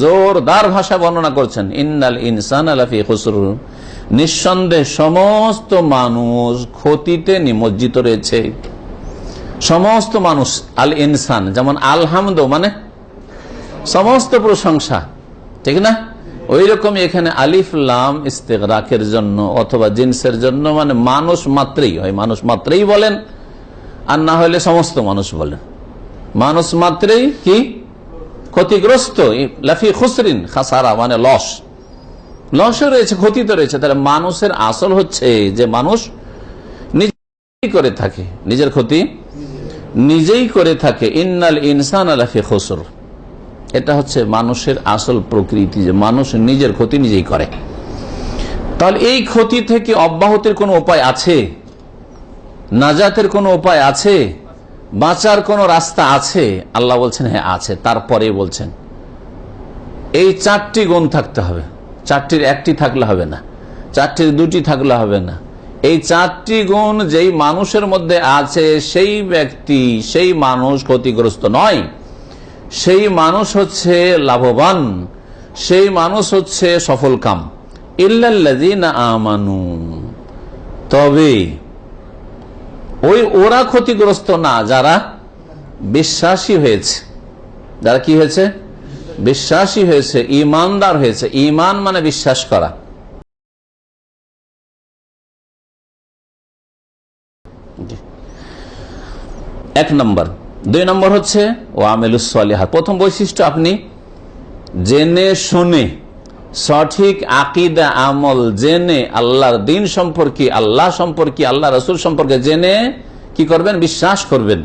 জোরদার ভাষা বর্ণনা করছেন, ইন্নাল ইনসান আলাফি খুসর নিঃসন্দেহ সমস্ত মানুষ ক্ষতিতে নিমজ্জিত রয়েছে। সমস্ত মানুষ, আল ইনসান, যেমন আলহামদ মানে সমস্ত প্রশংসা, ঠিক না? ওই রকম এখানে আলিফ, লাম ইস্তেকরাকের জন্য অথবা জিন্সের জন্য মানে মানুষ মাত্রেই, হয় মানুষ মাত্রেই বলেন, আর না হলে সমস্ত মানুষ বলেন। মানুষ মাত্রেই কি? ক্ষতিগ্রস্ত লাফি খুসরিন, খাসারা মানে লস। লসও রয়েছে, ক্ষতি তো রয়েছে। তাহলে মানুষের আসল হচ্ছে যে মানুষ নিজেই করে থাকে। নিজের ক্ষতি নিজেই করে থাকে। ইন্নাল ইনসান আলাফি খসর। এটা হচ্ছে মানুষের আসল প্রকৃতি, যে মানুষ নিজের ক্ষতি নিজেই করে। তাহলে এই ক্ষতি থেকে অব্যাহতির কোনো উপায় আছে? নাজাতের কোনো উপায় আছে? বাঁচার কোনো রাস্তা আছে? আল্লাহ বলছেন হ্যাঁ আছে। তারপরে বলছেন। এই চারটি গুণ থাকতে হবে। চারটির একটি থাকলে হবে না। চারটির দুটি থাকলে হবে না। এই চারটি গুণ যেই মানুষের মধ্যে আছে, সেই ব্যক্তি, সেই মানুষ ক্ষতিগ্রস্ত নয়। সেই মানুষ হচ্ছে লাভবান। সেই মানুষ হচ্ছে সফল কাম ইল্লাল্লাযীনা আমানু। তবে ওই ওরা ক্ষতিগ্রস্ত না, যারা বিশ্বাসী হয়েছে। যারা কি হয়েছে? বিশ্বাসী হয়েছে, ইমানদার হয়েছে। ইমান মানে বিশ্বাস করা। এক নম্বর। দুই নম্বর হচ্ছে ও আমেলুসলিহাত প্রথম বৈশিষ্ট্য আপনি জেনে শুনে সঠিক আকিদা, আমল জেনে আল্লাহর দিন সম্পর্কে, আল্লাহ সম্পর্কে আল্লাহ রসুল সম্পর্কে জেনে কি করবেন? বিশ্বাস করবেন।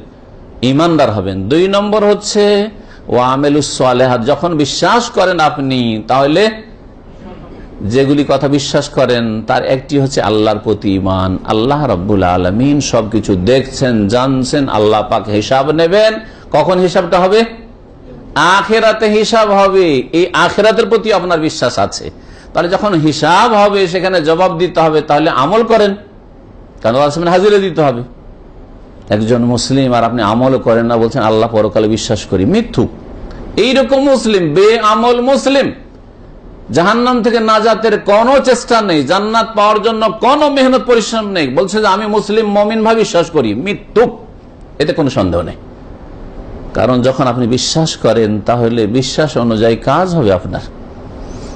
ইমানদার হবেন। দুই নম্বর হচ্ছে ও আমেলুসলেহাত যখন বিশ্বাস করেন আপনি, তাহলে যেগুলি কথা বিশ্বাস করেন, তার একটি হচ্ছে আল্লাহর প্রতি ইমান আল্লাহ রব্বুল আলমিন সবকিছু দেখছেন, জানছেন, আল্লাহ পাক হিসাব নেবেন। কখন হিসাবটা হবে? আখেরাতে হিসাব হবে। এই আখেরাতের প্রতি আপনার বিশ্বাস আছে। তাহলে যখন হিসাব হবে, সেখানে জবাব দিতে হবে, তাহলে আমল করেন। কারণ হাজিরে দিতে হবে। একজন মুসলিম, আর আপনি আমল করেন না, বলছেন, আল্লাহ পরকালে বিশ্বাস করি মিথ্যু এইরকম মুসলিম বে আমল মুসলিম, জাহান্নাম থেকে নাজাতের কোনো চেষ্টা নেই, জান্নাত পাওয়ার জন্য কোনো মেহনত, পরিশ্রম নেই। বলছে যে, আমি মুসলিম, মমিন ভাবে বিশ্বাস করি মৃত্যু এতে কোনো সন্দেহ নেই। কারণ যখন আপনি বিশ্বাস করেন, তাহলে বিশ্বাস অনুযায়ী কাজ হবে আপনার।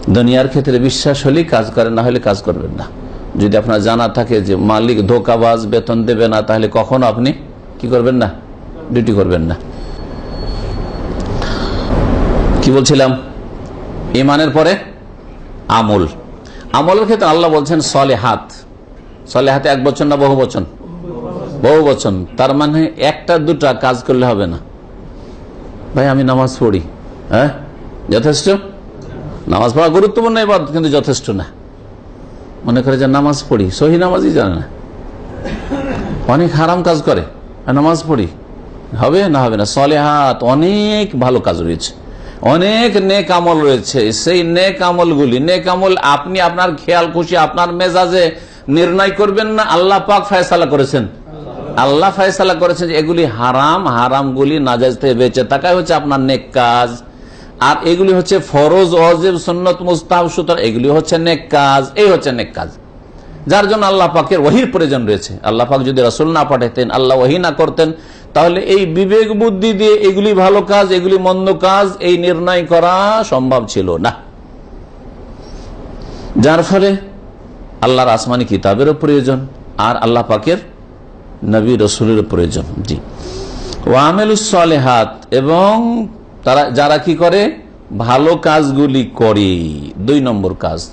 দুনিয়ার ক্ষেত্রে বিশ্বাস হলেই কাজ করেন, না হলে কাজ করবেন না। যদি আপনার জানা থাকে যে মালিক ধোকাবাজ, বেতন দেবে না, তাহলে কখনো আপনি কি করবেন না? ডিউটি করবেন না। কি বলছিলাম? ইমানের পরে আমল। আমলের ক্ষেত্রে আল্লাহ বলছেন সলে হাত সলে হাতে এক বছর না বহু বচন? বহু বচন। তার মানে একটা দুটা কাজ করলে হবে না। ভাই, আমি নামাজ পড়ি হ্যাঁ? যথেষ্ট? নামাজ পড়া গুরুত্বপূর্ণ এবার কিন্তু যথেষ্ট না। মনে করে যে নামাজ পড়ি, সহি নামাজই জানে না। অনেক হারাম কাজ করে নামাজ পড়ি। হবে না হবে না সলে হাত অনেক ভালো কাজ রয়েছে। অনেক নেক আমল রয়েছে, সেই নেক আমলগুলি, নেক আমল আপনি আপনার খেয়াল খুশি, আপনার মেজাজে নির্ণয় করবেন না, আল্লাহ পাক ফয়সালা করেছেন। আল্লাহ ফয়সালা করেছেন যে এগুলি হারাম, হারামগুলি নাজাজ থেকে বেঁচে থাকাই হচ্ছে আপনার নেক কাজ। আর এগুলি হচ্ছে ফরজ, অজেব, সন্নত মুস্তাহ সুতর এগুলি হচ্ছে নেক কাজ। এই হচ্ছে নেক কাজ। যার জন্য আল্লাহ পাকের ওহির প্রয়োজন রয়েছে। আল্লাহ পাক যদি রসুল না পাঠাতেন, আল্লাহ ওহি না করতেন, তাহলে এই বিবেক বুদ্ধি দিয়ে এগুলি ভালো কাজ, এগুলি মন্দ কাজ, এই নির্ণয় করা সম্ভব ছিল না। যার ফলে আল্লাহর আসমানি কিতাবেরও প্রয়োজন, আর আল্লাহ পাকের নবী রসুলের প্রয়োজন, জি। ওয়ামেলুসলেহাত এবং তারা, যারা কি করে? ভালো কাজগুলি করে। দুই নম্বর কাজ।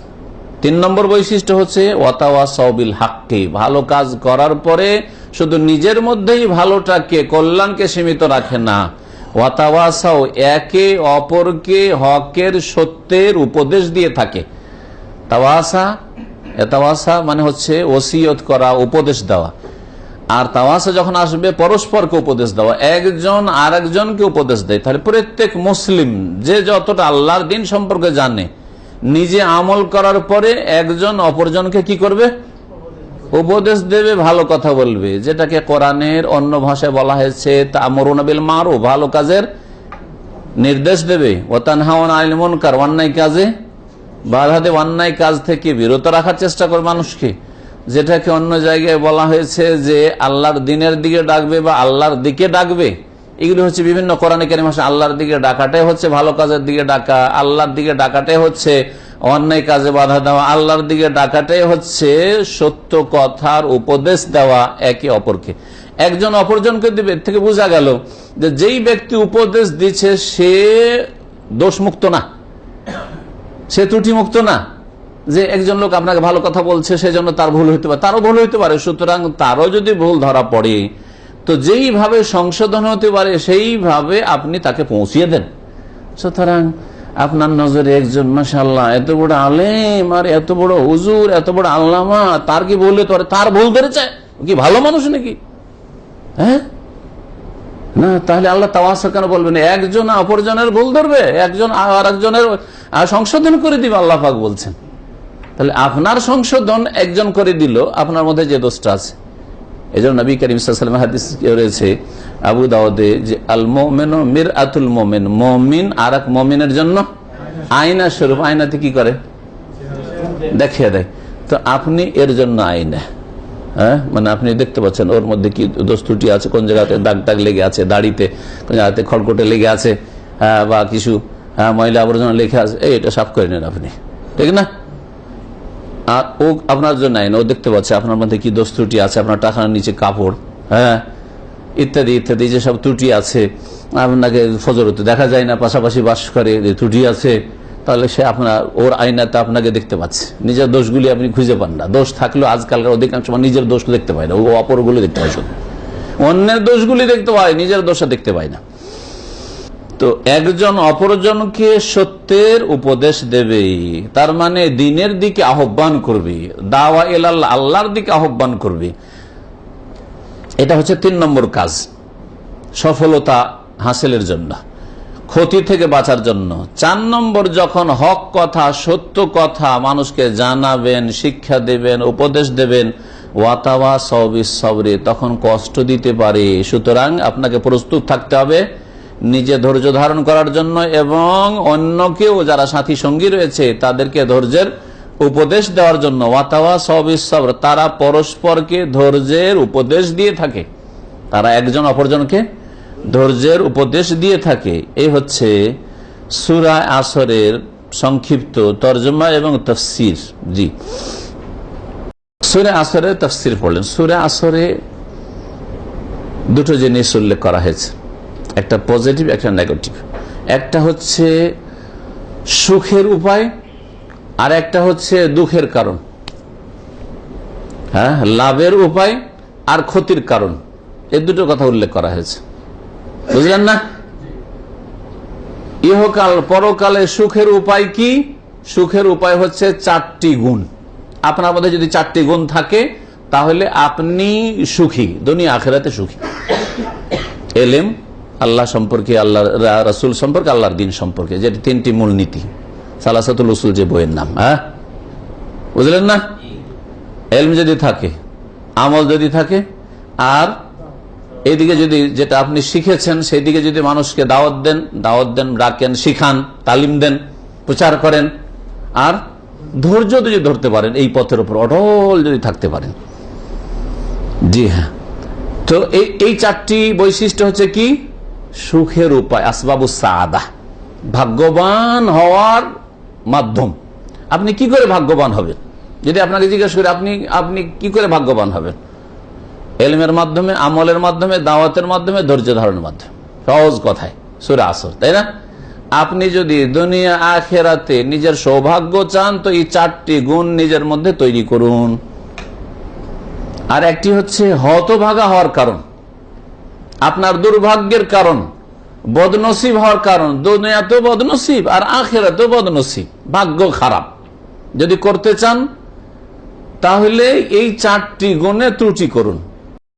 তিন নম্বর বৈশিষ্ট্য হচ্ছে, ওয়াতাওয়া সবিল হাক্কে, ভালো কাজ করার পরে শুধু নিজের মধ্যেই ভালোটাকে, কল্যাণকে সীমিত রাখে না। ওয়াতাওয়াসাও একে অপরকে হকের সত্যের উপদেশ দিয়ে থাকে। তাওয়াসা এতাওয়াসা মানে হচ্ছে ওসিয়ত করা, উপদেশ দেওয়া। আর তাওয়াসা যখন আসবে, পরস্পরকে উপদেশ দেওয়া। একজন আর একজনকে উপদেশ দেয়। তাহলে প্রত্যেক মুসলিম, যে যতটা আল্লাহর দিন সম্পর্কে জানে, নিজে আমল করার পরে একজন অপরজনকে কি করবে? উপদেশ দেবে, ভালো কথা বলবে। যেটাকে কোরআনের অন্য ভাষায় বলা হয়েছে তা মরুনবিল মারো ভালো কাজের নির্দেশ দেবে। ওতান হাওয়ান আইলমন কার অন্যায় কাজে বাধা দেবে। অন্যায় কাজ থেকে বিরত রাখার চেষ্টা করে মানুষকে। যেটাকে অন্য জায়গায় বলা হয়েছে যে আল্লাহর দিনের দিকে ডাকবে বা আল্লাহর দিকে ডাকবে, এগুলো হচ্ছে বিভিন্ন কোরআনে কেরিম আল্লাহর দিকে ডাকাটাই হচ্ছে ভালো কাজের দিকে ডাকা, আল্লাহর দিকে ডাকাটাই হচ্ছে অন্যায় কাজে বাধা দেওয়া, আল্লাহর দিকে ডাকাটাই হচ্ছে সত্য কথার উপদেশ দেওয়া একে অপরকে। একজন অপরজনকে দিবে থেকে বোঝা গেল যে যেই ব্যক্তি উপদেশ দিচ্ছে সে দোষমুক্ত না, সে ত্রুটিমুক্ত না। যে একজন লোক আপনাকে ভালো কথা বলছে, সেজন্য তার ভুল হইতে পারে। তারও ভুল হইতে পারে, সুতরাং তারও যদি ভুল ধরা পড়ে, তো যেইভাবে সংশোধন হতে পারে, সেইভাবে আপনি তাকে পৌঁছিয়ে দেন। সুতরাং আপনার নজরে একজন মাসাল্লাহ এত বড় আলেম আর এত বড় হুজুর, এত বড় আল্লামা, তার কি বললে তো তার ভুল ধরেছে? কি ভালো মানুষ নাকি? হ্যাঁ? না, তাহলে আল্লাহ তাওয়াসা কেন বলবেন? একজন অপরজনের ভুল ধরবে, একজন আর একজনের সংশোধন করে দিবে, আল্লাহ পাক বলছেন। আপনার সংশোধন একজন করে দিল আপনার মধ্যে যে দোষটা আছে। এই জন্য নবী করিম সাল্লাম হাদিস রয়েছে আবু দাউদে যে আল মোমেন মির আতুল মোমেন মমিন আর এক মমিনের জন্য আয়না স্বরূপ। আয়নাতে কি করে? দেখিয়ে দেয়। তো আপনি এর জন্য আয়না। হ্যাঁ? মানে আপনি দেখতে পাচ্ছেন ওর মধ্যে কি দোষ ত্রুটি আছে কোন জায়গাতে দাগ দাগ লেগে আছে দাড়িতে কোন জায়গাতে খড়কটে লেগে আছে হ্যাঁ, বা কিছু হ্যাঁ, ময়লা আবর্জনা লেখা আছে এটা সাফ করে নেন আপনি। ঠিক না? আর ও আপনার জন্য আইন ও দেখতে পাচ্ছে আপনার মধ্যে কি দোষ ত্রুটি আছে, আপনার টাকার নিচে কাপড় হ্যাঁ? ইত্যাদি ইত্যাদি, যেসব ত্রুটি আছে, আপনাকে ফজরতে দেখা যায় না, পাশাপাশি বাস করে, যে ত্রুটি আছে, তাহলে সে আপনার, ওর আয়নাতে আপনাকে দেখতে পাচ্ছে। নিজের দোষগুলি আপনি খুঁজে পান না। দোষ থাকলেও আজকালকার অধিকাংশ নিজের দোষ দেখতে পায় না। ও অপরগুলো দেখতে পায় শুধু। অন্যের দোষগুলি দেখতে পায়, নিজের দোষটা দেখতে পায় না। তো একজন অপরজনকে সত্যের উপদেশ দেবে। তার মানে দিনের দিকে আহ্বান করবে। দাওয়া এলাল আল্লাহর দিকে আহ্বান করবে। এটা হচ্ছে তিন নম্বর কাজ। সফলতা হাসিলের জন্য, ক্ষতি থেকে বাঁচার জন্য। চার নম্বর, যখন হক কথা, সত্য কথা মানুষকে জানাবেন, শিক্ষা দেবেন, উপদেশ দেবেন ওয়াতাওয়া সবিস সবরে, তখন কষ্ট দিতে পারে। সুতরাং আপনাকে প্রস্তুত থাকতে হবে। নিজে ধৈর্য ধারণ করার জন্য এবং অন্যকেও যারা সাথী সঙ্গী রয়েছে, তাদেরকে ধৈর্যের উপদেশ দেওয়ার জন্য। ওয়াতাওয়া সবিস সবর তারা পরস্পরকে ধৈর্যের উপদেশ দিয়ে থাকে। তারা একজন অপরজনকে ধৈর্যের উপদেশ দিয়ে থাকে। এই হচ্ছে সুরা আসরের সংক্ষিপ্ত তর্জমা এবং তফসির। জি। সুরে আসরে তফসির পড়লেন। সুরে আসরে দুটো জিনিস উল্লেখ করা হয়েছে। একটা পজিটিভ একটা নেগেটিভ একটা হচ্ছে সুখের উপায়, আর একটা হচ্ছে দুঃখের কারণ। হ্যাঁ লাভের উপায় আর ক্ষতির কারণ। এই দুটো কথা উল্লেখ করা হয়েছে। বুঝলেন না? ইহকাল, পরকালে সুখের উপায় কি? সুখের উপায় হচ্ছে চারটি গুণ। আপনার মধ্যে যদি চারটি গুণ থাকে, তাহলে আপনি সুখী, দুনিয়া আখেরাতে সুখী। এলেম আল্লাহ সম্পর্কে আল্লাহ রাসুল সম্পর্কে, আল্লাহর দিন সম্পর্কে। যেটি তিনটি মূলনীতি সালাসাতুল উসুল যে বইয়ের নাম হ্যাঁ? বুঝলেন না? এলম যদি থাকে, আমল যদি থাকে, আর এইদিকে যদি যেটা আপনি শিখেছেন সেই দিকে যদি মানুষকে দাওয়াত দেন দাওয়াত দেন, ডাকেন, শিখান, তালিম দেন, প্রচার করেন, আর ধৈর্য যদি ধরতে পারেন, এই পথের উপর অটল যদি থাকতে পারেন। জি হ্যাঁ। তো এই চারটি বৈশিষ্ট্য হচ্ছে কি? সুখের উপায় আসবাবু সাদা। ভাগ্যবান হওয়ার মাধ্যম। আপনি কি করে ভাগ্যবান হবেন? যদি আপনাকে জিজ্ঞেস করি, আপনি আপনি কি করে ভাগ্যবান হবেন? এলমের মাধ্যমে, আমলের মাধ্যমে, দাওয়াতের মাধ্যমে, ধৈর্য ধারণের মাধ্যমে। সহজ কথায়, সুরে আসর, তাই না? আপনি যদি দুনিয়া, আখেরাতে নিজের সৌভাগ্য চান, তো এই চারটি গুণ নিজের মধ্যে তৈরি করুন। আর একটি হচ্ছে হতভাগা হওয়ার কারণ। আপনার দুর্ভাগ্যের কারণ, বদনসিব হওয়ার কারণ, দুনিয়াতেও বদনসিব আর আখেরাতেও বদনসিব, ভাগ্য খারাপ। যদি করতে চান, তাহলে এই চারটি গুণে ত্রুটি করুন।